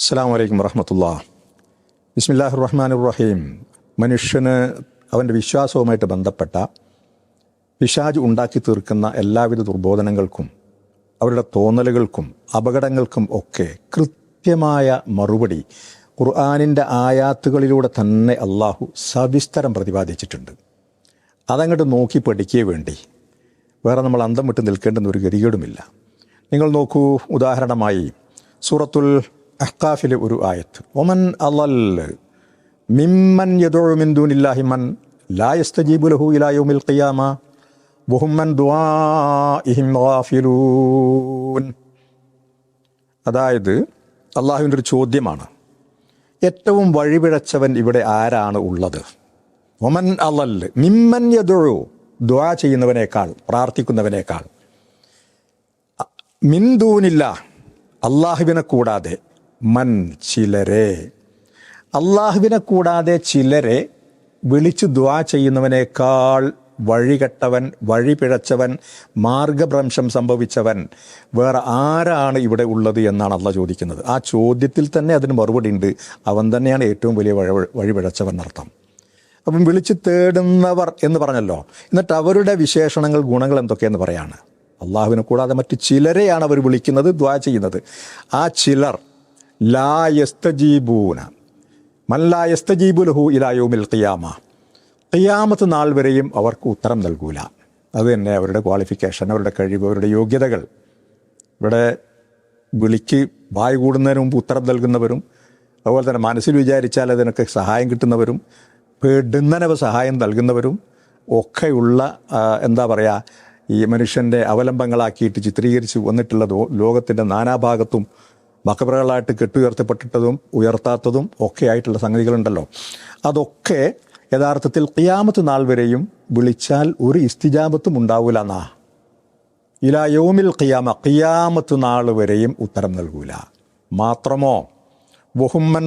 അസ്സാം വലൈക്കും വറഹമത്തുള്ള. ബിസ്മില്ലാഹ് റഹ്മാൻ റഹീം മനുഷ്യന് അവന്റെ വിശ്വാസവുമായിട്ട് ബന്ധപ്പെട്ട പിശാജ് ഉണ്ടാക്കി തീർക്കുന്ന എല്ലാവിധ ദുർബോധനങ്ങൾക്കും അവരുടെ തോന്നലുകൾക്കും അപകടങ്ങൾക്കും ഒക്കെ കൃത്യമായ മറുപടി ഖുർആാനിന്റെ ആയാത്തുകളിലൂടെ തന്നെ അള്ളാഹു സവിസ്തരം പ്രതിപാദിച്ചിട്ടുണ്ട്. അതങ്ങോട്ട് നോക്കി പഠിക്കേ വേണ്ടി. വേറെ നമ്മൾ അന്തം വിട്ട് നിൽക്കേണ്ടുന്ന ഒരു ഗതികേടുമില്ല. നിങ്ങൾ നോക്കൂ ഉദാഹരണമായി സൂറത്തുൽ അഹ്കാഫിലെ ഒരു ആയത്ത്. ഒമൻ അലൽ മിമ്മൻ യദോമിന്ദൂനില്ലാഹിമൻ മൻ ലാ യസ്തജീബു ലഹു ഇലാ കയ്യാമ ഖിയാമ വഹുമ്മൻ ദുആഇഹിം ഗാഫിലൂൻ. അതായത് അള്ളാഹുവിന്റെ ഒരു ചോദ്യമാണ്. ഏറ്റവും വഴിപിഴച്ചവൻ ഇവിടെ ആരാണ് ഉള്ളത്? ഒമൻ അലൽ മിമ്മൻ യദുഴു ദ്വാ ചെയ്യുന്നവനേക്കാൾ പ്രാർത്ഥിക്കുന്നവനേക്കാൾ. മിന്ദൂനില്ല അള്ളാഹുവിനെ കൂടാതെ മൻ ചിലരെ. അള്ളാഹുവിനെ കൂടാതെ ചിലരെ വിളിച്ചു ദ്വാ ചെയ്യുന്നവനേക്കാൾ വഴികെട്ടവൻ വഴി പിഴച്ചവൻ മാർഗഭ്രംശം സംഭവിച്ചവൻ വേറെ ആരാണ് ഇവിടെ ഉള്ളത് എന്നാണ് അള്ള ചോദിക്കുന്നത്. ആ ചോദ്യത്തിൽ തന്നെ അതിന് മറുപടി ഉണ്ട് അവൻ തന്നെയാണ് ഏറ്റവും വലിയ വഴി വഴിപിഴച്ചവൻ അർത്ഥം അപ്പം വിളിച്ച് തേടുന്നവർ എന്ന് പറഞ്ഞല്ലോ. എന്നിട്ട് അവരുടെ വിശേഷണങ്ങൾ ഗുണങ്ങൾ എന്തൊക്കെയെന്ന് പറയാണ്. അള്ളാഹുവിനെ കൂടാതെ മറ്റ് ചിലരെയാണ് അവർ വിളിക്കുന്നത് ദ്വാ ചെയ്യുന്നത്. ആ ചിലർ ലായസ്തജീബൂന മല്ലായസ്തജീബുലഹു ഇലായോമിൽ ഖിയാമ. ഖിയാമത്ത് നാൾ വരെയും അവർക്ക് ഉത്തരം നൽകൂല. അത് തന്നെ അവരുടെ ക്വാളിഫിക്കേഷൻ അവരുടെ കഴിവ് അവരുടെ യോഗ്യതകൾ. ഇവിടെ വിളിക്ക് വായ് കൂടുന്നതിന് മുമ്പ് ഉത്തരം നൽകുന്നവരും അതുപോലെ തന്നെ മനസ്സിൽ വിചാരിച്ചാൽ അതിനൊക്കെ സഹായം കിട്ടുന്നവരും പെടുന്നനവ് സഹായം നൽകുന്നവരും ഒക്കെയുള്ള എന്താ പറയുക ഈ മനുഷ്യന്റെ അവലംബങ്ങളാക്കിയിട്ട് ചിത്രീകരിച്ച് വന്നിട്ടുള്ള ലോകത്തിന്റെ നാനാഭാഗത്തും മക്കബറകളായിട്ട് കെട്ടുയർത്തപ്പെട്ടിട്ടതും ഉയർത്താത്തതും ഒക്കെ ആയിട്ടുള്ള സംഗതികളുണ്ടല്ലോ. അതൊക്കെ യഥാർത്ഥത്തിൽ ഖിയാമത്ത് നാൾ വരെയും വിളിച്ചാൽ ഒരു ഇസ്തിജാമത്തും ഉണ്ടാവൂല എന്നാ? ഇലാ യോമിൽ ഖിയാമ ഖിയാമത്ത് നാൾ വരെയും ഉത്തരം നൽകൂല. മാത്രമോ? ബഹുമ്മൻ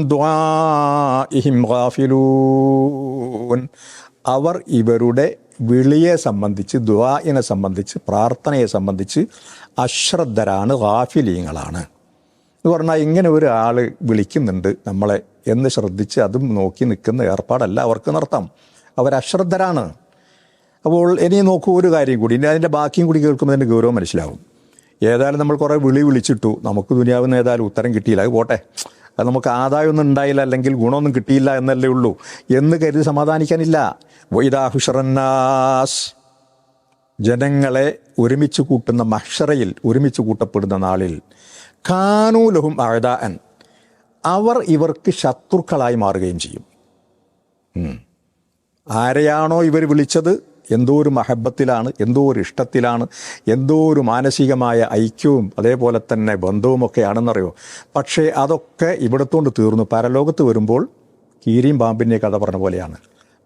അവർ ഇവരുടെ വിളിയെ സംബന്ധിച്ച് ദ്വായിനെ സംബന്ധിച്ച് പ്രാർത്ഥനയെ സംബന്ധിച്ച് അശ്രദ്ധരാണ് ഗാഫിലീങ്ങളാണ്. എന്ന് പറഞ്ഞാൽ ഇങ്ങനെ ഒരാൾ വിളിക്കുന്നുണ്ട് നമ്മളെ എന്ന് ശ്രദ്ധിച്ച് അതും നോക്കി നിൽക്കുന്ന ഏർപ്പാടല്ല അവർക്ക് അവർ അശ്രദ്ധരാണ്. അപ്പോൾ ഇനി നോക്കൂ ഒരു കാര്യം കൂടി. ഇനി അതിന്റെ ബാക്കിയും കൂടി കേൾക്കുമ്പോൾ അതിന്റെ ഗൗരവം മനസ്സിലാവും. ഏതായാലും നമ്മൾ കുറേ വിളി വിളിച്ചിട്ടു. നമുക്ക് ദുനിയാവുന്ന ഏതായാലും ഉത്തരം കിട്ടിയില്ല. അത് പോട്ടെ. അത് നമുക്ക് ആദായമൊന്നും ഉണ്ടായില്ല അല്ലെങ്കിൽ ഗുണമൊന്നും കിട്ടിയില്ല എന്നല്ലേ ഉള്ളൂ. എന്ന് കരുതി സമാധാനിക്കാനില്ല. വൈദാഹുഷറന്നാസ് ജനങ്ങളെ ഒരുമിച്ച് കൂട്ടുന്ന മഷറയിൽ ഒരുമിച്ച് കൂട്ടപ്പെടുന്ന നാളിൽ കാനൂലഹും അഴുതാൻ അവർ ഇവർക്ക് ശത്രുക്കളായി മാറുകയും ചെയ്യും. ആരെയാണോ ഇവർ വിളിച്ചത്? എന്തോ ഒരു മഹബത്തിലാണ് എന്തോ ഒരു ഇഷ്ടത്തിലാണ് എന്തോ ഒരു മാനസികമായ ഐക്യവും അതേപോലെ തന്നെ ബന്ധവുമൊക്കെ ആണെന്നറിയോ പക്ഷേ അതൊക്കെ ഇവിടത്തോണ്ട് തീർന്നു. പരലോകത്ത് വരുമ്പോൾ കീരിയും പാമ്പിന്റെ കഥ പറഞ്ഞ പോലെയാണ്.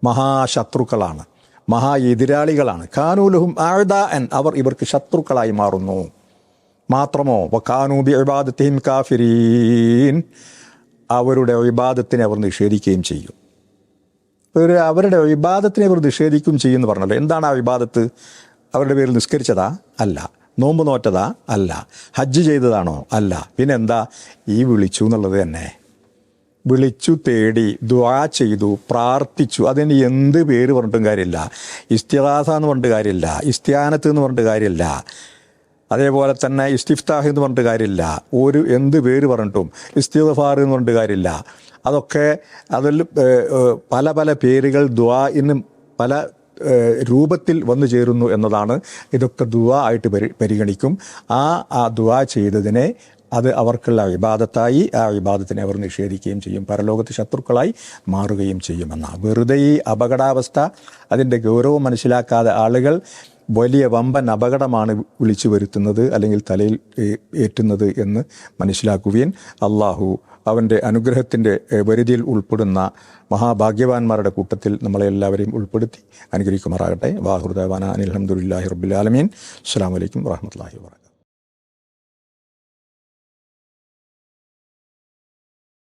മഹാശത്രുക്കളാണ്. മഹാ എതിരാളികളാണ്. കാനൂലഹും ആഴ്ദാൻ അവർ ഇവർക്ക് ശത്രുക്കളായി മാറുന്നു. മാത്രമോ? വക്കാനൂബി ഇബാദത്തിൻ കാഫിരീൻ. അവരുടെ ഇബാദത്തിനെ അവർ നിഷേധിക്കുകയും ചെയ്യും. ഒരു അവരുടെ വിവാദത്തിനെ അവർ നിഷേധിക്കുകയും ചെയ്യുമെന്ന് പറഞ്ഞല്ലോ. എന്താണ് ആ വിവാദത്ത് അവരുടെ പേരിൽ നിസ്കരിച്ചതാ? അല്ല. നോമ്പ് നോറ്റതാ? അല്ല. ഹജ്ജ് ചെയ്തതാണോ? അല്ല. പിന്നെന്താ? ഈ വിളിച്ചു എന്നുള്ളത് തന്നെ. വിളിച്ചു തേടി ദ്വാ ചെയ്തു പ്രാർത്ഥിച്ചു. അതിന് എന്ത് പേര് പറഞ്ഞിട്ടും കാര്യമില്ല. ഇസ്തിഹാസ എന്ന് പറഞ്ഞിട്ട് കാര്യമില്ല. ഇസ്ത്യാനത്ത് എന്ന് പറഞ്ഞിട്ട് കാര്യമില്ല. അതേപോലെ തന്നെ ഇസ്തിഫ്താഹ് എന്ന് പറഞ്ഞിട്ട് കാര്യമില്ല. ഒരു എന്ത് പേര് പറഞ്ഞിട്ടും ഇസ്തിഫാർ എന്ന് പറഞ്ഞിട്ട് കാര്യമില്ല. അതൊക്കെ അതിൽ പല പല പേരുകൾ ദ്വാ ഇന്നും പല രൂപത്തിൽ വന്നു ചേരുന്നു എന്നതാണ് ഇതൊക്കെ ദുവാ ആയിട്ട് പരി പരിഗണിക്കും. ആ ആ ദുവാ ചെയ്തതിനെ അത് അവർക്കുള്ള വിവാദത്തായി ആ വിവാദത്തിനെ അവർ നിഷേധിക്കുകയും ചെയ്യും. പരലോകത്ത് ശത്രുക്കളായി മാറുകയും ചെയ്യുമെന്നാണ്. വെറുതെ ഈ അപകടാവസ്ഥ അതിന്റെ ഗൗരവം മനസ്സിലാക്കാതെ ആളുകൾ വലിയ വമ്പൻ അപകടമാണ് വിളിച്ചു വരുത്തുന്നത് അല്ലെങ്കിൽ തലയിൽ ഏറ്റുന്നത് എന്ന് മനസ്സിലാക്കുകയും അള്ളാഹു അവന്റെ അനുഗ്രഹത്തിന്റെ വരുതിയിൽ ഉൾപ്പെടുന്ന മഹാഭാഗ്യവാന്മാരുടെ കൂട്ടത്തിൽ നമ്മളെ എല്ലാവരെയും ഉൾപ്പെടുത്തി അനുഗ്രഹിക്കുമാറാകട്ടെ. വാഹുദാന അനിൽഹമുല്ലാഹി റബുലാലമീൻ അസ്സാം വലൈക്കും വാഹമത്തല്ലാഹി വാ